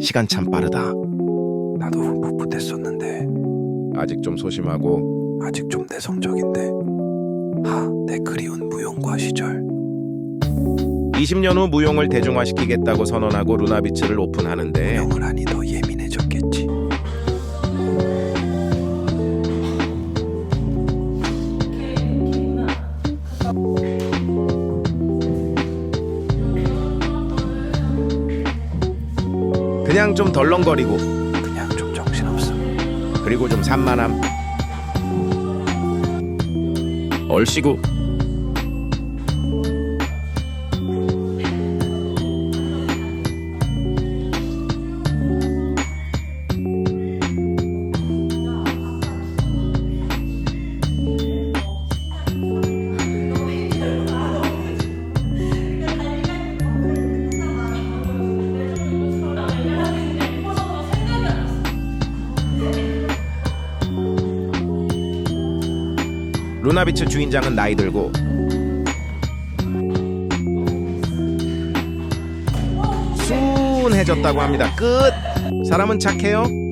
시간 참 빠르다. 나도 풋풋했었는데. 아직 좀 소심하고. 아직 좀 내성적인데. 하 내 그리운 무용과 시절. 20년 후 무용을 대중화시키겠다고 선언하고 루나비츠를 오픈하는데. 무용을 하니 더 예민해졌겠지 그냥 좀 덜렁거리고 그냥 좀 정신없음 그리고 좀 산만함. 얼씨구 루나비츠 주인장은 나이 들고 순해졌다고 합니다. 끝. 사람은 착해요.